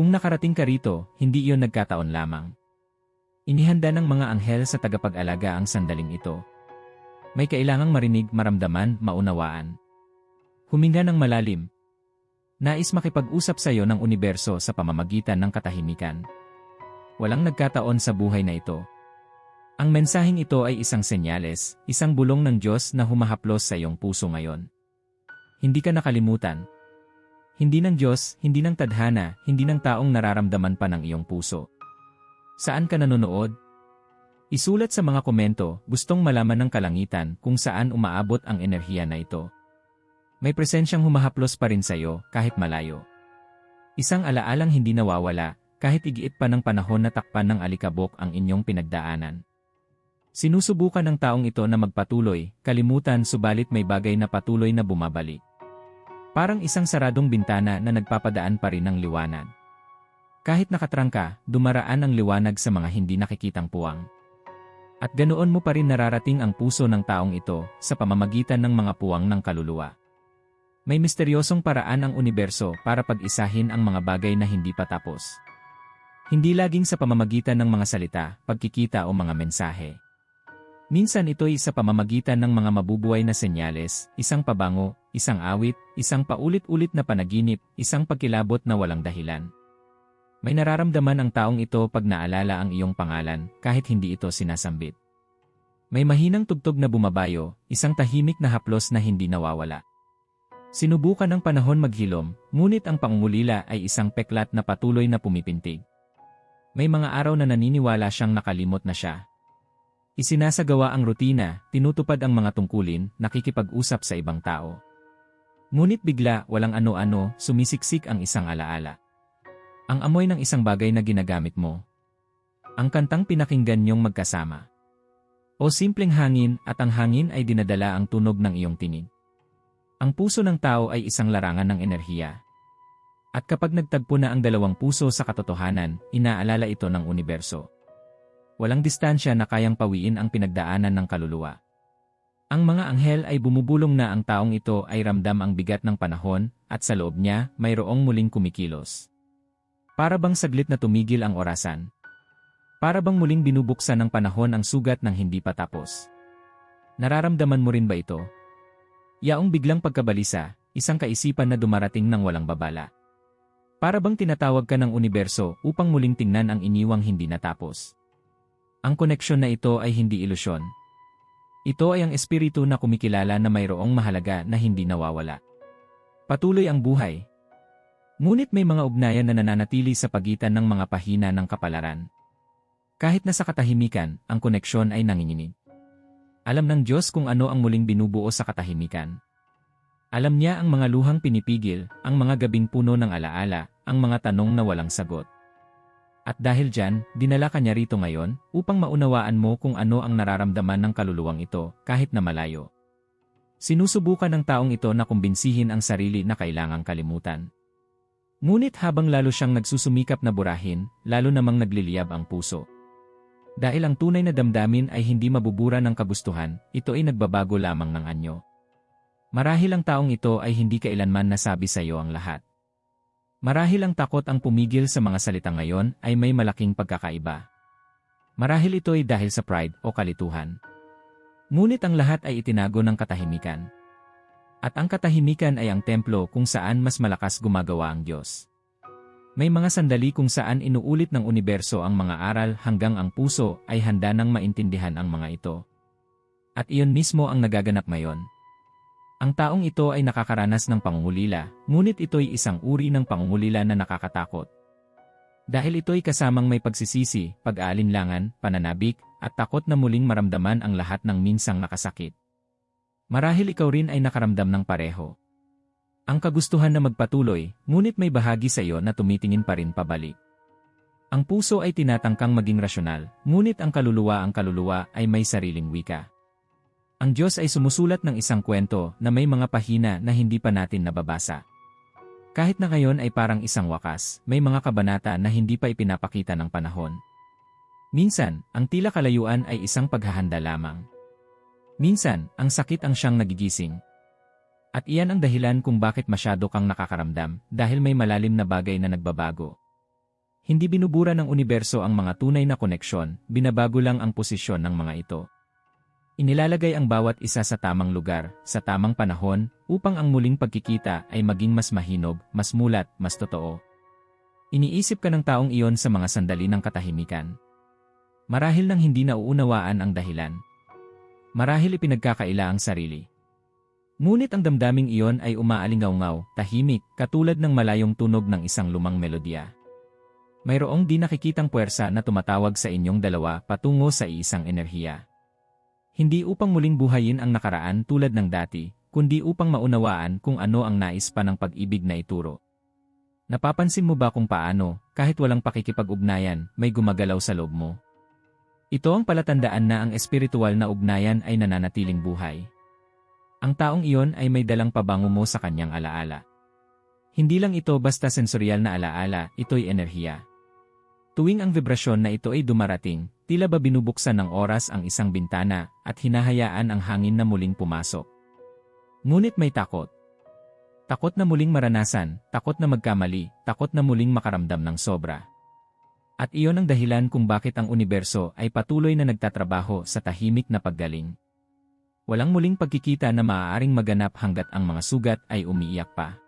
Kung nakarating ka rito, hindi iyon nagkataon lamang. Inihanda ng mga anghel sa tagapag-alaga ang sandaling ito. May kailangang marinig, maramdaman, maunawaan. Huminga ng malalim. Nais makipag-usap sa iyo ng universo sa pamamagitan ng katahimikan. Walang nagkataon sa buhay na ito. Ang mensaheng ito ay isang senyales, isang bulong ng Diyos na humahaplos sa iyong puso ngayon. Hindi ka nakalimutan. Hindi ng Diyos, hindi ng tadhana, hindi ng taong nararamdaman pa ng iyong puso. Saan ka nanonood? Isulat sa mga komento, gustong malaman ng kalangitan kung saan umaabot ang enerhiya na ito. May presensyang humahaplos pa rin sa iyo kahit malayo. Isang alaalang hindi nawawala kahit igiit pa ng panahon na takpan ng alikabok ang inyong pinagdaanan. Sinusubukan ng taong ito na magpatuloy, kalimutan subalit may bagay na patuloy na bumabalik. Parang isang saradong bintana na nagpapadaan pa rin ng liwanag. Kahit nakatrangka, dumaraan ang liwanag sa mga hindi nakikitang puwang. At ganoon mo pa rin nararating ang puso ng taong ito sa pamamagitan ng mga puwang ng kaluluwa. May misteryosong paraan ang universo para pag-isahin ang mga bagay na hindi pa tapos. Hindi laging sa pamamagitan ng mga salita, pagkikita o mga mensahe. Minsan ito'y sa pamamagitan ng mga mabubuhay na senyales, isang pabango, isang awit, isang paulit-ulit na panaginip, isang pagkilabot na walang dahilan. May nararamdaman ang taong ito pag naalala ang iyong pangalan kahit hindi ito sinasambit. May mahinang tugtog na bumabayo, isang tahimik na haplos na hindi nawawala. Sinubukan ng panahon maghilom, ngunit ang pangungulila ay isang peklat na patuloy na pumipintig. May mga araw na naniniwala siyang nakalimot na siya. Isinasagawa ang rutina, tinutupad ang mga tungkulin, nakikipag-usap sa ibang tao. Ngunit bigla, walang ano-ano, sumisiksik ang isang alaala. Ang amoy ng isang bagay na ginagamit mo. Ang kantang pinakinggan niyong magkasama. O simpleng hangin at ang hangin ay dinadala ang tunog ng iyong tinig. Ang puso ng tao ay isang larangan ng enerhiya. At kapag nagtagpo na ang dalawang puso sa katotohanan, inaalala ito ng universo. Walang distansya na kayang pawiin ang pinagdaanan ng kaluluwa. Ang mga anghel ay bumubulong na ang taong ito ay ramdam ang bigat ng panahon at sa loob niya mayroong muling kumikilos. Para bang saglit na tumigil ang orasan? Para bang muling binubuksan ng panahon ang sugat ng hindi pa tapos? Nararamdaman mo rin ba ito? Yaong biglang pagkabalisa, isang kaisipan na dumarating ng walang babala. Para bang tinatawag ka ng universo upang muling tingnan ang iniwang hindi natapos? Ang koneksyon na ito ay hindi ilusyon. Ito ay ang espiritu na kumikilala na mayroong mahalaga na hindi nawawala. Patuloy ang buhay, Ngunit may mga ugnayan na nananatili sa pagitan ng mga pahina ng kapalaran. Kahit na sa katahimikan, ang koneksyon ay nanginginig. Alam ng Diyos kung ano ang muling binubuo sa katahimikan. Alam niya ang mga luhang pinipigil, ang mga gabing puno ng alaala, ang mga tanong na walang sagot. At dahil dyan, dinala ka niya rito ngayon upang maunawaan mo kung ano ang nararamdaman ng kaluluwang ito kahit na malayo. Sinusubukan ng taong ito na kumbinsihin ang sarili na kailangang kalimutan. Ngunit habang lalo siyang nagsusumikap na burahin, lalo namang nagliliyab ang puso. Dahil ang tunay na damdamin ay hindi mabubura ng kagustuhan, ito ay nagbabago lamang ng anyo. Marahil ang taong ito ay hindi kailanman nasabi sa iyo ang lahat. Marahil ang takot ang pumigil sa mga salita ngayon ay may malaking pagkakaiba. Marahil ito ay dahil sa pride o kalituhan. Ngunit ang lahat ay itinago ng katahimikan. At ang katahimikan ay ang templo kung saan mas malakas gumagawa ang Diyos. May mga sandali kung saan inuulit ng universo ang mga aral hanggang ang puso ay handa nang maintindihan ang mga ito. At iyon mismo ang nagaganap ngayon. Ang taong ito ay nakakaranas ng pangungulila, ngunit ito'y isang uri ng pangungulila na nakakatakot. Dahil ito'y kasamang may pagsisisi, pag-aalinlangan, pananabik, at takot na muling maramdaman ang lahat ng minsang nakasakit. Marahil ikaw rin ay nakaramdam ng pareho. Ang kagustuhan na magpatuloy, ngunit may bahagi sa iyo na tumitingin pa rin pabalik. Ang puso ay tinatangkang maging rasyonal, ngunit ang kaluluwa ang kaluluwa ay may sariling wika. Ang Diyos ay sumusulat ng isang kwento na may mga pahina na hindi pa natin nababasa. Kahit na ngayon ay parang isang wakas, may mga kabanata na hindi pa ipinapakita ng panahon. Minsan, ang tila kalayuan ay isang paghahanda lamang. Minsan, ang sakit ang siyang nagigising. At iyan ang dahilan kung bakit masyado kang nakakaramdam dahil may malalim na bagay na nagbabago. Hindi binubura ng universo ang mga tunay na koneksyon, binabago lang ang posisyon ng mga ito. Inilalagay ang bawat isa sa tamang lugar, sa tamang panahon, upang ang muling pagkikita ay maging mas mahinog, mas mulat, mas totoo. Iniisip ka ng taong iyon sa mga sandali ng katahimikan. Marahil nang hindi nauunawaan ang dahilan. Marahil ipinagkakaila ang sarili. Ngunit ang damdaming iyon ay umaalingaw-ngaw, tahimik, katulad ng malayong tunog ng isang lumang melodya. Mayroong di nakikitang puwersa na tumatawag sa inyong dalawa patungo sa iisang enerhiya. Hindi upang muling buhayin ang nakaraan tulad ng dati, kundi upang maunawaan kung ano ang nais pa ng pag-ibig na ituro. Napapansin mo ba kung paano, kahit walang pakikipag-ugnayan, may gumagalaw sa loob mo? Ito ang palatandaan na ang espiritual na ugnayan ay nananatiling buhay. Ang taong iyon ay may dalang pabango mo sa kanyang alaala. Hindi lang ito basta sensoryal na alaala, ito'y enerhiya. Tuwing ang vibrasyon na ito ay dumarating, tila ba binubuksan ng oras ang isang bintana at hinahayaan ang hangin na muling pumasok. Ngunit may takot. Takot na muling maranasan, takot na magkamali, takot na muling makaramdam ng sobra. At iyon ang dahilan kung bakit ang universo ay patuloy na nagtatrabaho sa tahimik na paggaling. Walang muling pagkikita na maaaring maganap hanggat ang mga sugat ay umiiyak pa.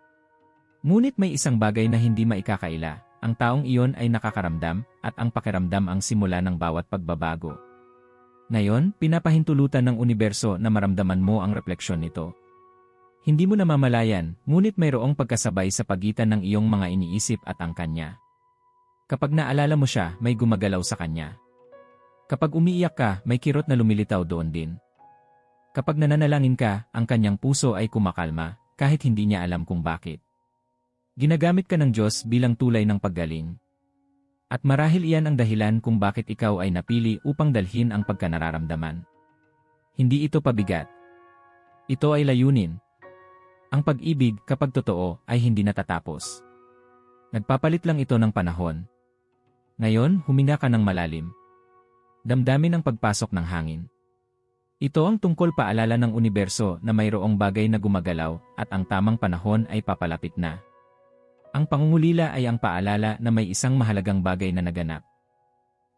Ngunit may isang bagay na hindi maikakaila, ang taong iyon ay nakakaramdam, at ang pakiramdam ang simula ng bawat pagbabago. Ngayon, pinapahintulutan ng universo na maramdaman mo ang refleksyon nito. Hindi mo namamalayan, ngunit mayroong pagkasabay sa pagitan ng iyong mga iniisip at ang kanya. Kapag naalala mo siya, may gumagalaw sa kanya. Kapag umiiyak ka, may kirot na lumilitaw doon din. Kapag nananalangin ka, ang kanyang puso ay kumakalma, kahit hindi niya alam kung bakit. Ginagamit ka ng Diyos bilang tulay ng paggaling. At marahil iyan ang dahilan kung bakit ikaw ay napili upang dalhin ang pagkanararamdaman. Hindi ito pabigat. Ito ay layunin. Ang pag-ibig, kapag totoo, ay hindi natatapos. Nagpapalit lang ito ng panahon. Ngayon, huminga ka ng malalim. Damdamin ang pagpasok ng hangin. Ito ang tungkol paalala ng universo na mayroong bagay na gumagalaw at ang tamang panahon ay papalapit na. Ang pangungulila ay ang paalala na may isang mahalagang bagay na naganap.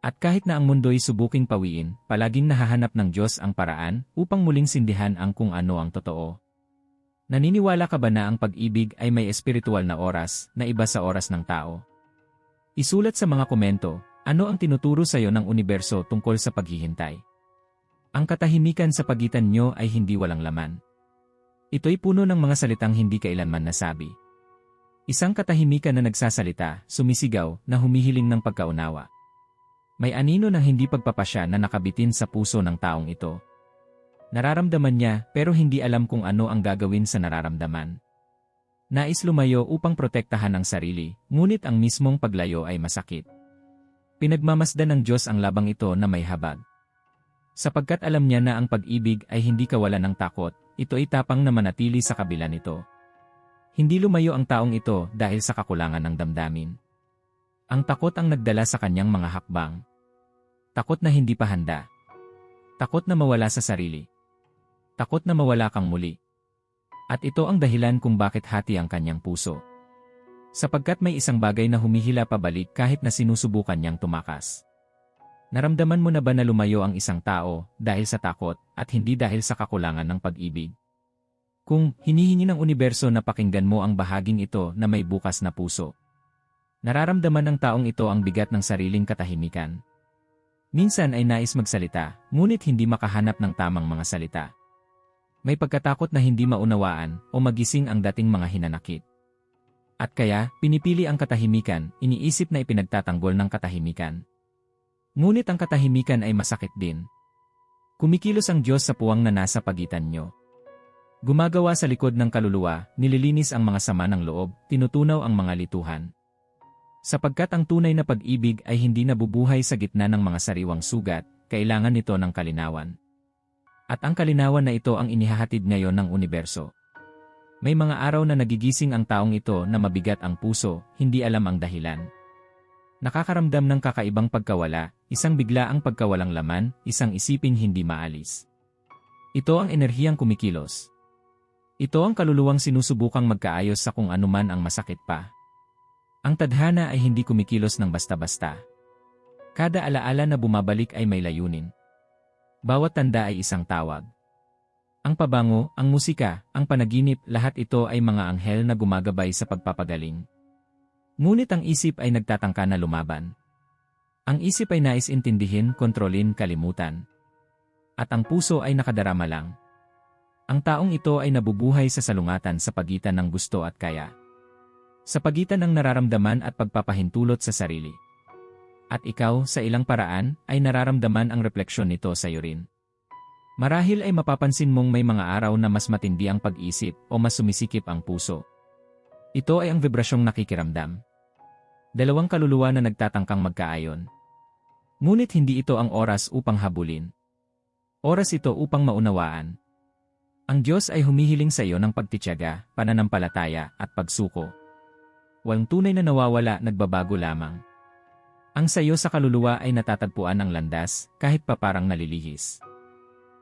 At kahit na ang mundo'y subuking pawiin, palaging nahahanap ng Diyos ang paraan upang muling sindihan ang kung ano ang totoo. Naniniwala ka ba na ang pag-ibig ay may espiritual na oras na iba sa oras ng tao? Isulat sa mga komento, ano ang tinuturo sa iyo ng universo tungkol sa paghihintay? Ang katahimikan sa pagitan nyo ay hindi walang laman. Ito'y puno ng mga salitang hindi kailanman nasabi. Isang katahimikan na nagsasalita, sumisigaw, na humihiling ng pagkaunawa. May anino ng hindi pagpapasya na nakabitin sa puso ng taong ito. Nararamdaman niya pero hindi alam kung ano ang gagawin sa nararamdaman. Nais lumayo upang protektahan ang sarili, ngunit ang mismong paglayo ay masakit. Pinagmamasdan ng Diyos ang labang ito na may habag. Sapagkat alam niya na ang pag-ibig ay hindi kawalan ng takot, ito ay tapang na manatili sa kabila nito. Hindi lumayo ang taong ito dahil sa kakulangan ng damdamin. Ang takot ang nagdala sa kanyang mga hakbang. Takot na hindi pa handa. Takot na mawala sa sarili. Takot na mawala kang muli. At ito ang dahilan kung bakit hati ang kanyang puso. Sapagkat may isang bagay na humihila pabalik kahit na sinusubukan niyang tumakas. Naramdaman mo na ba na lumayo ang isang tao dahil sa takot at hindi dahil sa kakulangan ng pag-ibig? Kung hinihingi ng universo na pakinggan mo ang bahaging ito na may bukas na puso. Nararamdaman ng taong ito ang bigat ng sariling katahimikan. Minsan ay nais magsalita, ngunit hindi makahanap ng tamang mga salita. May pagkatakot na hindi maunawaan o magising ang dating mga hinanakit. At kaya, pinipili ang katahimikan, iniisip na ipinagtatanggol ng katahimikan. Ngunit ang katahimikan ay masakit din. Kumikilos ang Diyos sa puwang na nasa pagitan nyo. Gumagawa sa likod ng kaluluwa, nililinis ang mga sama ng loob, tinutunaw ang mga lituhan. Sapagkat ang tunay na pag-ibig ay hindi nabubuhay sa gitna ng mga sariwang sugat, kailangan nito ng kalinawan. At ang kalinawan na ito ang inihahatid ngayon ng universo. May mga araw na nagigising ang taong ito na mabigat ang puso, hindi alam ang dahilan. Nakakaramdam ng kakaibang pagkawala, isang biglaang pagkawalang laman, isang isiping hindi maalis. Ito ang enerhiyang kumikilos. Ito ang kaluluwang sinusubukang magkaayos sa kung anuman ang masakit pa. Ang tadhana ay hindi kumikilos ng basta-basta. Kada alaala na bumabalik ay may layunin. Bawat tanda ay isang tawag. Ang pabango, ang musika, ang panaginip, lahat ito ay mga anghel na gumagabay sa pagpapagaling. Ngunit ang isip ay nagtatangka na lumaban. Ang isip ay nais intindihin, kontrolin, kalimutan. At ang puso ay nakadarama lang. Ang taong ito ay nabubuhay sa salungatan sa pagitan ng gusto at kaya. Sa pagitan ng nararamdaman at pagpapahintulot sa sarili. At ikaw, sa ilang paraan, ay nararamdaman ang refleksyon nito sa iyo rin. Marahil ay mapapansin mong may mga araw na mas matindi ang pag-isip o mas sumisikip ang puso. Ito ay ang vibrasyong nakikiramdam. Dalawang kaluluwa na nagtatangkang magkaayon. Ngunit hindi ito ang oras upang habulin. Oras ito upang maunawaan. Ang Diyos ay humihiling sa iyo ng pagtityaga, pananampalataya, at pagsuko. Walang tunay na nawawala, nagbabago lamang. Ang sayo sa kaluluwa ay natatagpuan ng landas, kahit pa parang nalilihis.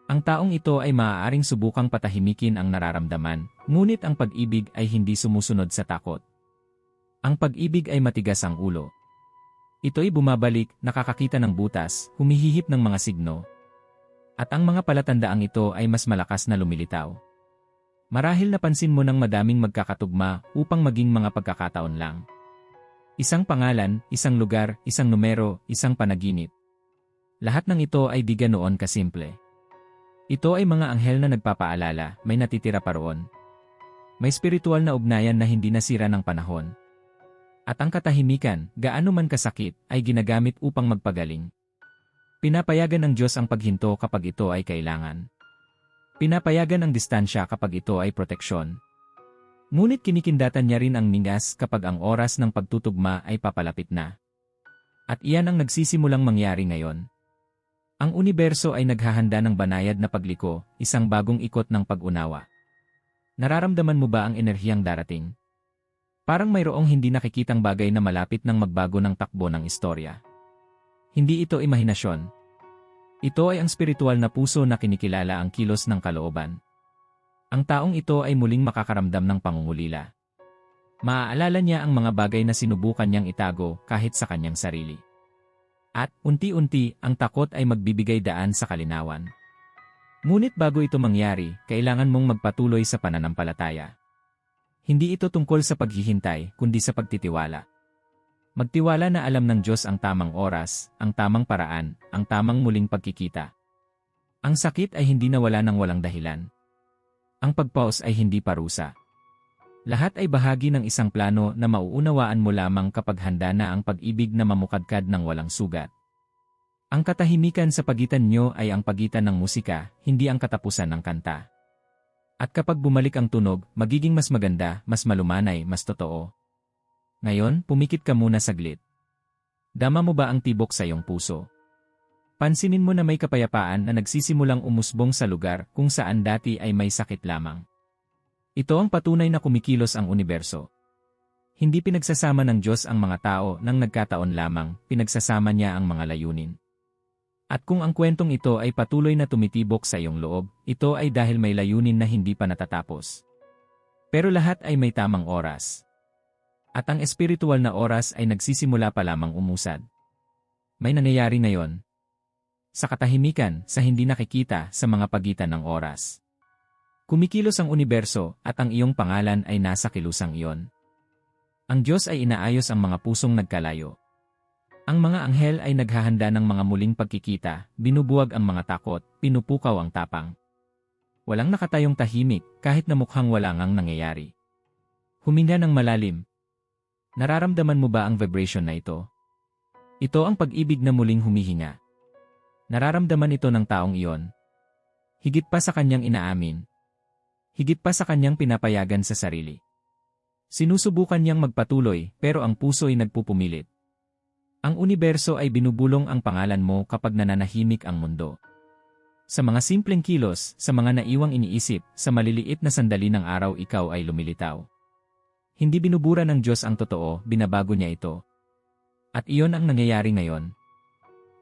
Ang taong ito ay maaaring subukang patahimikin ang nararamdaman, ngunit ang pag-ibig ay hindi sumusunod sa takot. Ang pag-ibig ay matigas ang ulo. Ito'y bumabalik, nakakakita ng butas, humihihip ng mga signo. At ang mga palatandaang ito ay mas malakas na lumilitaw. Marahil napansin mo ng madaming magkakatugma upang maging mga pagkakataon lang. Isang pangalan, isang lugar, isang numero, isang panaginip. Lahat ng ito ay di ganoon kasimple. Ito ay mga anghel na nagpapaalala, may natitira pa roon. May spiritual na ugnayan na hindi nasira ng panahon. At ang katahimikan, gaano man kasakit, ay ginagamit upang magpagaling. Pinapayagan ng Diyos ang paghinto kapag ito ay kailangan. Pinapayagan ang distansya kapag ito ay proteksyon. Ngunit kinikindatan niya rin ang ningas kapag ang oras ng pagtutugma ay papalapit na. At iyan ang nagsisimulang mangyari ngayon. Ang universo ay naghahanda ng banayad na pagliko, isang bagong ikot ng pag-unawa. Nararamdaman mo ba ang enerhiyang darating? Parang mayroong hindi nakikitang bagay na malapit ng magbago ng takbo ng istorya. Hindi ito imahinasyon. Ito ay ang spiritual na puso na kinikilala ang kilos ng kalooban. Ang taong ito ay muling makakaramdam ng pangungulila. Maaalala niya ang mga bagay na sinubukan niyang itago kahit sa kanyang sarili. At, unti-unti, ang takot ay magbibigay daan sa kalinawan. Ngunit bago ito mangyari, kailangan mong magpatuloy sa pananampalataya. Hindi ito tungkol sa paghihintay, kundi sa pagtitiwala. Magtiwala na alam ng Diyos ang tamang oras, ang tamang paraan, ang tamang muling pagkikita. Ang sakit ay hindi nawala ng walang dahilan. Ang pagpaus ay hindi parusa. Lahat ay bahagi ng isang plano na mauunawaan mo lamang kapag handa na ang pag-ibig na mamukadkad ng walang sugat. Ang katahimikan sa pagitan nyo ay ang pagitan ng musika, hindi ang katapusan ng kanta. At kapag bumalik ang tunog, magiging mas maganda, mas malumanay, mas totoo. Ngayon, pumikit ka muna saglit. Dama mo ba ang tibok sa iyong puso? Pansinin mo na may kapayapaan na nagsisimulang umusbong sa lugar kung saan dati ay may sakit lamang. Ito ang patunay na kumikilos ang universo. Hindi pinagsasama ng Diyos ang mga tao nang nagkataon lamang, pinagsasama niya ang mga layunin. At kung ang kwentong ito ay patuloy na tumitibok sa iyong loob, ito ay dahil may layunin na hindi pa natatapos. Pero lahat ay may tamang oras. At ang espiritual na oras ay nagsisimula pa lamang umusad. May nangyayari ngayon. Sa katahimikan, sa hindi nakikita, sa mga pagitan ng oras. Kumikilos ang universo at ang iyong pangalan ay nasa kilusang iyon. Ang Diyos ay inaayos ang mga pusong nagkalayo. Ang mga anghel ay naghahanda ng mga muling pagkikita, binubuwag ang mga takot, pinupukaw ang tapang. Walang nakatayong tahimik kahit na mukhang wala ngang nangyayari. Huminga ng malalim. Nararamdaman mo ba ang vibration na ito? Ito ang pag-ibig na muling humihinga. Nararamdaman ito ng taong iyon. Higit pa sa kanyang inaamin, higit pa sa kanyang pinapayagan sa sarili. Sinusubukan niyang magpatuloy pero ang puso ay nagpupumilit. Ang universo ay binubulong ang pangalan mo kapag nananahimik ang mundo. Sa mga simpleng kilos, sa mga naiwang iniisip, sa maliliit na sandali ng araw ikaw ay lumilitaw. Hindi binubura ng Diyos ang totoo, binabago niya ito. At iyon ang nangyayari ngayon.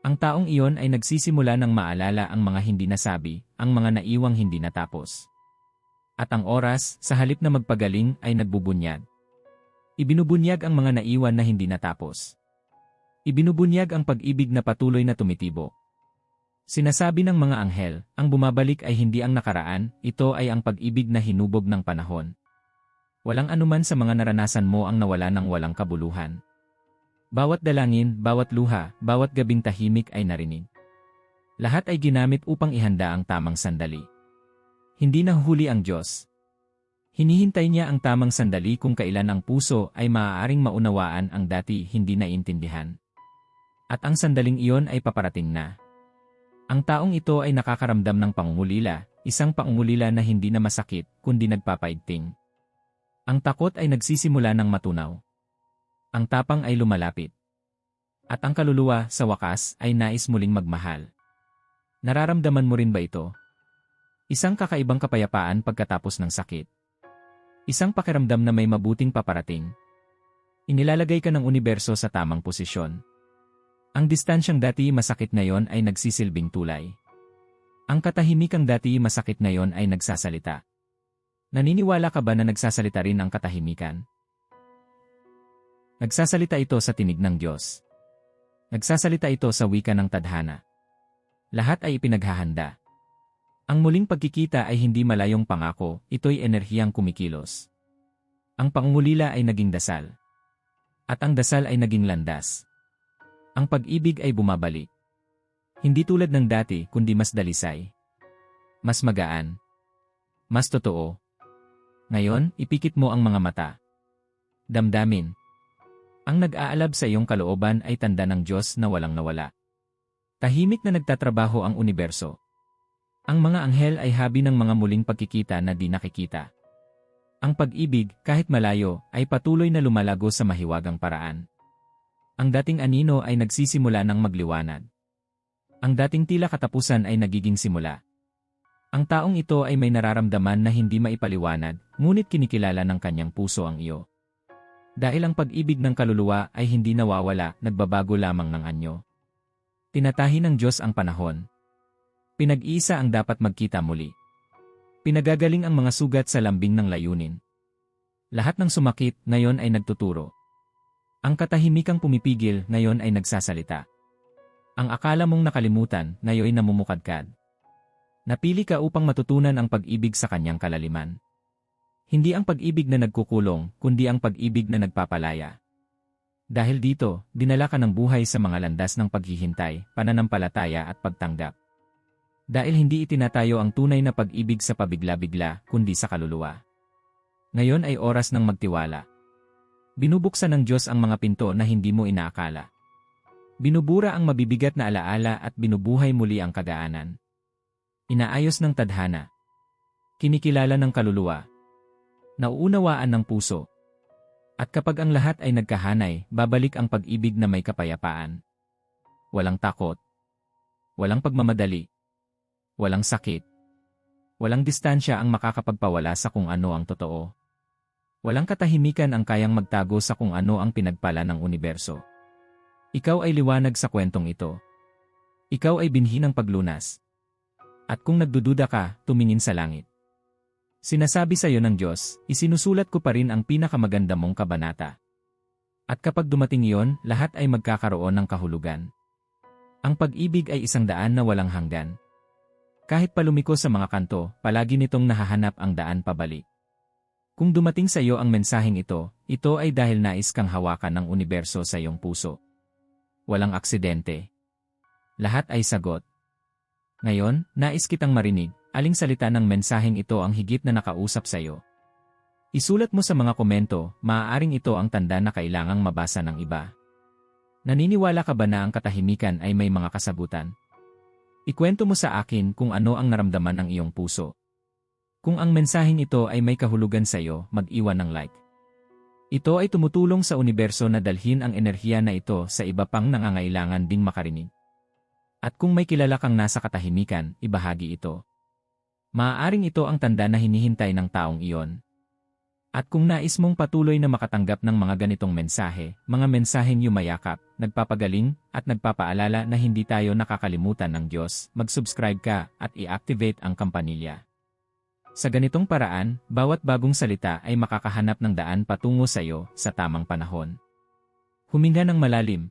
Ang taong iyon ay nagsisimula ng maalala ang mga hindi nasabi, ang mga naiwang hindi natapos. At ang oras, sa halip na magpagaling, ay nagbubunyad. Ibinubunyag ang mga naiwan na hindi natapos. Ibinubunyag ang pag-ibig na patuloy na tumitibo. Sinasabi ng mga anghel, ang bumabalik ay hindi ang nakaraan, ito ay ang pag-ibig na hinubog ng panahon. Walang anuman sa mga naranasan mo ang nawala ng walang kabuluhan. Bawat dalangin, bawat luha, bawat gabing tahimik ay narinig. Lahat ay ginamit upang ihanda ang tamang sandali. Hindi nahuhuli ang Diyos. Hinihintay niya ang tamang sandali kung kailan ang puso ay maaaring maunawaan ang dati hindi naintindihan. At ang sandaling iyon ay paparating na. Ang taong ito ay nakakaramdam ng pangungulila, isang pangungulila na hindi na masakit, kundi nagpapaigting. Ang takot ay nagsisimula ng matunaw. Ang tapang ay lumalapit. At ang kaluluwa, sa wakas, ay nais muling magmahal. Nararamdaman mo rin ba ito? Isang kakaibang kapayapaan pagkatapos ng sakit. Isang pakiramdam na may mabuting paparating. Inilalagay ka ng universo sa tamang posisyon. Ang distansyang dati masakit na yon ay nagsisilbing tulay. Ang katahimikang dati masakit na yon ay nagsasalita. Naniniwala ka ba na nagsasalita rin ang katahimikan? Nagsasalita ito sa tinig ng Diyos. Nagsasalita ito sa wika ng tadhana. Lahat ay ipinaghahanda. Ang muling pagkikita ay hindi malayong pangako, ito'y enerhiyang kumikilos. Ang pangungulila ay naging dasal. At ang dasal ay naging landas. Ang pag-ibig ay bumabalik. Hindi tulad ng dati kundi mas dalisay. Mas magaan. Mas totoo. Ngayon, ipikit mo ang mga mata. Damdamin. Ang nag-aalab sa iyong kalooban ay tanda ng Diyos na walang nawala. Tahimik na nagtatrabaho ang universo. Ang mga anghel ay habi ng mga muling pagkikita na di nakikita. Ang pag-ibig, kahit malayo, ay patuloy na lumalago sa mahiwagang paraan. Ang dating anino ay nagsisimula ng magliwanag. Ang dating tila katapusan ay nagiging simula. Ang taong ito ay may nararamdaman na hindi maipaliwanag, ngunit kinikilala ng kanyang puso ang iyo. Dahil ang pag-ibig ng kaluluwa ay hindi nawawala, nagbabago lamang ng anyo. Tinatahi ng Diyos ang panahon, Pinag-iisa ang dapat magkita muli. Pinagagaling ang mga sugat sa lambing ng layunin. Lahat ng sumakit ngayon ay nagtuturo. Ang katahimikang pumipigil ngayon ay nagsasalita. Ang akala mong nakalimutan ngayon ay namumukadkad. Napili ka upang matutunan ang pag-ibig sa kanyang kalaliman. Hindi ang pag-ibig na nagkukulong, kundi ang pag-ibig na nagpapalaya. Dahil dito, dinala ka ng buhay sa mga landas ng paghihintay, pananampalataya at pagtanggap. Dahil hindi itinatayo ang tunay na pag-ibig sa pabigla-bigla, kundi sa kaluluwa. Ngayon ay oras ng magtiwala. Binubuksan ng Diyos ang mga pinto na hindi mo inaakala. Binubura ang mabibigat na alaala at binubuhay muli ang kagaanan. Inaayos ng tadhana. Kinikilala ng kaluluwa. Nauunawaan ng puso. At kapag ang lahat ay nagkahanay, babalik ang pag-ibig na may kapayapaan. Walang takot. Walang pagmamadali. Walang sakit. Walang distansya ang makakapagpawala sa kung ano ang totoo. Walang katahimikan ang kayang magtago sa kung ano ang pinagpala ng universo. Ikaw ay liwanag sa kwentong ito. Ikaw ay binhi ng paglunas. At kung nagdududa ka, tumingin sa langit. Sinasabi sa iyo ng Diyos, isinusulat ko pa rin ang pinakamaganda mong kabanata. At kapag dumating iyon, lahat ay magkakaroon ng kahulugan. Ang pag-ibig ay isang daan na walang hanggan. Kahit palumiko sa mga kanto, palagi nitong nahahanap ang daan pabalik. Kung dumating sa iyo ang mensaheng ito, ito ay dahil nais kang hawakan ng universo sa iyong puso. Walang aksidente. Lahat ay sagot. Ngayon, nais kitang marinig, aling salita ng mensaheng ito ang higit na nakausap sa iyo. Isulat mo sa mga komento, maaaring ito ang tanda na kailangang mabasa ng iba. Naniniwala ka ba na ang katahimikan ay may mga kasagutan? Ikwento mo sa akin kung ano ang naramdaman ng iyong puso. Kung ang mensaheng ito ay may kahulugan sa iyo, mag-iwan ng like. Ito ay tumutulong sa universo na dalhin ang enerhiya na ito sa iba pang nangangailangan ding makarinig. At kung may kilala kang nasa katahimikan, ibahagi ito. Maaaring ito ang tanda na hinihintay ng taong iyon. At kung nais mong patuloy na makatanggap ng mga ganitong mensahe, mga mensaheng yumayakap, nagpapagaling, at nagpapaalala na hindi tayo nakakalimutan ng Diyos, mag-subscribe ka at i-activate ang kampanilya. Sa ganitong paraan, bawat bagong salita ay makakahanap ng daan patungo sa iyo sa tamang panahon. Huminga ng malalim.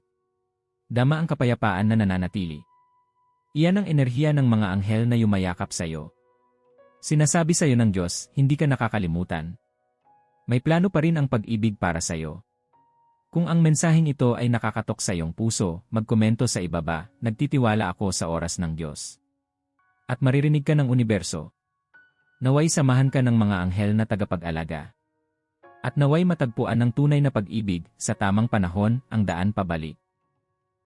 Dama ang kapayapaan na nananatili. Iyan ang enerhiya ng mga anghel na yumayakap sa iyo. Sinasabi sa iyo ng Diyos, hindi ka nakakalimutan. May plano pa rin ang pag-ibig para sa iyo. Kung ang mensaheng ito ay nakakatok sa iyong puso, magkomento sa ibaba, nagtitiwala ako sa oras ng Diyos. At maririnig ka ng universo. Naway samahan ka ng mga anghel na tagapag-alaga. At naway matagpuan ng tunay na pag-ibig, sa tamang panahon, ang daan pabalik.